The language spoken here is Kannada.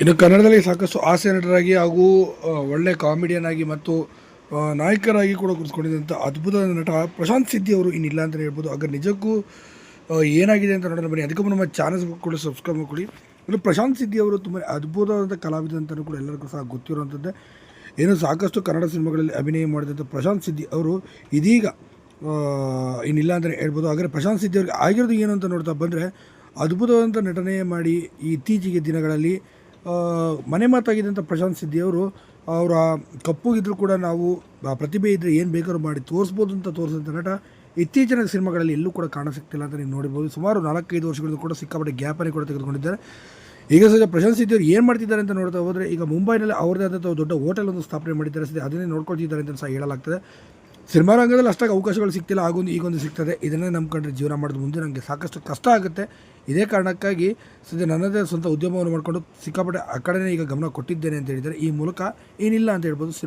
ಇನ್ನು ಕನ್ನಡದಲ್ಲಿ ಸಾಕಷ್ಟು ಹಾಸ್ಯ ನಟರಾಗಿ ಹಾಗೂ ಒಳ್ಳೆ ಕಾಮಿಡಿಯನ್ ಆಗಿ ಮತ್ತು ನಾಯಕರಾಗಿ ಕೂಡ ಕುರಿಸ್ಕೊಂಡಿದ್ದಂಥ ಅದ್ಭುತ ನಟ ಪ್ರಶಾಂತ್ ಸಿದ್ದಿ ಅವರು ಇನ್ನಿಲ್ಲ ಅಂತಲೇ ಹೇಳ್ಬೋದು. ಆದರೆ ನಿಜಕ್ಕೂ ಏನಾಗಿದೆ ಅಂತ ನೋಡೋಣ ಬನ್ನಿ. ಅದಕ್ಕೂ ನಮ್ಮ ಚಾನಲ್ಸ್ ಕೂಡ ಸಬ್ಸ್ಕ್ರೈಬ್ ಮಾಡಿಕೊಡಿ ಇನ್ನು ಪ್ರಶಾಂತ್ ಸಿದ್ದಿ ಅವರು ತುಂಬ ಅದ್ಭುತವಾದ ಕಲಾವಿದ ಅಂತಲೂ ಕೂಡ ಎಲ್ಲರಿಗೂ ಸಹ ಗೊತ್ತಿರುವಂಥದ್ದೇ ಏನು ಸಾಕಷ್ಟು ಕನ್ನಡ ಸಿನಿಮಾಗಳಲ್ಲಿ ಅಭಿನಯ ಮಾಡಿದಂಥ ಪ್ರಶಾಂತ್ ಸಿದ್ದಿ ಅವರು ಇದೀಗ ಇನ್ನಿಲ್ಲ ಅಂತಲೇ ಹೇಳ್ಬೋದು. ಆದರೆ ಪ್ರಶಾಂತ್ ಸಿದ್ದಿ ಅವ್ರಿಗೆ ಆಗಿರೋದು ಏನು ಅಂತ ನೋಡ್ತಾ ಬಂದರೆ ಅದ್ಭುತವಾದಂಥ ನಟನೆ ಮಾಡಿ ಇತ್ತೀಚೆಗೆ ದಿನಗಳಲ್ಲಿ ಮನೆ ಮಾತಾಗಿದ್ದಂಥ ಪ್ರಶಾಂತ್ ಸಿದ್ದಿ ಅವರು ಕಪ್ಪುಗಿದ್ರು ಕೂಡ ನಾವು ಪ್ರತಿಭೆ ಇದ್ದರೆ ಏನು ಬೇಕಾದ್ರೂ ಮಾಡಿ ತೋರಿಸ್ಬೋದು ಅಂತ ತೋರಿಸಿದಂಥ ನಟ, ಇತ್ತೀಚಿನ ಸಿನಿಮಾಗಳಲ್ಲಿ ಎಲ್ಲೂ ಕೂಡ ಕಾಣ ಸಿಗ್ತಿಲ್ಲ ಅಂತ ನೀವು ನೋಡಿರ್ಬೋದು ಸುಮಾರು ನಾಲ್ಕೈದು ವರ್ಷಗಳಿಂದ ಕೂಡ ಸಿಕ್ಕಾಪಟ್ಟೆ ಗ್ಯಾಪನ್ನೇ ಕೂಡ ತೆಗೆದುಕೊಂಡಿದ್ದಾರೆ. ಈಗ ಸದ್ಯ ಪ್ರಶಾಂತ್ ಸಿದ್ದಿ ಅವರು ಏನು ಮಾಡ್ತಿದ್ದಾರೆ ಅಂತ ನೋಡ್ತಾ ಹೋದರೆ, ಈಗ ಮುಂಬೈನಲ್ಲಿ ಅವ್ರದ್ದೇ ಆದಂಥ ದೊಡ್ಡ ಹೋಟೆಲ್ ಒಂದು ಸ್ಥಾಪನೆ ಮಾಡಿದ್ದಾರೆ. ಸದ್ಯ ಅದನ್ನೇ ನೋಡ್ಕೊಳ್ತಿದ್ದಾರೆ ಅಂತ ಸಹ ಹೇಳಲಾಗ್ತದೆ. ಸಿನಿಮಾ ರಂಗದಲ್ಲಿ ಅಷ್ಟಾಗಿ ಅವಕಾಶಗಳು ಸಿಗ್ತಿಲ್ಲ, ಆಗೊಂದು ಈಗೊಂದು ಸಿಗ್ತದೆ. ಇದನ್ನೇ ನಂಬ್ಕೊಂಡ್ರೆ ಜೀವನ ಮಾಡೋದು. ಮುಂದೆ ನನಗೆ ಸಾಕಷ್ಟು ಕಷ್ಟ ಆಗುತ್ತೆ. ಇದೇ ಕಾರಣಕ್ಕಾಗಿ ಸದ್ಯ ನನ್ನದೇ ಸ್ವಂತ ಉದ್ಯಮವನ್ನು ಮಾಡಿಕೊಂಡು ಸಿಕ್ಕಾಪಟ್ಟೆ ಆ ಕಡೆನೇ ಈಗ ಗಮನ ಕೊಟ್ಟಿದ್ದೇನೆ ಅಂತ ಹೇಳಿದರೆ ಈ ಮೂಲಕ ಏನಿಲ್ಲ ಅಂತ ಹೇಳ್ಬೋದು ಸಿನಿಮಾ.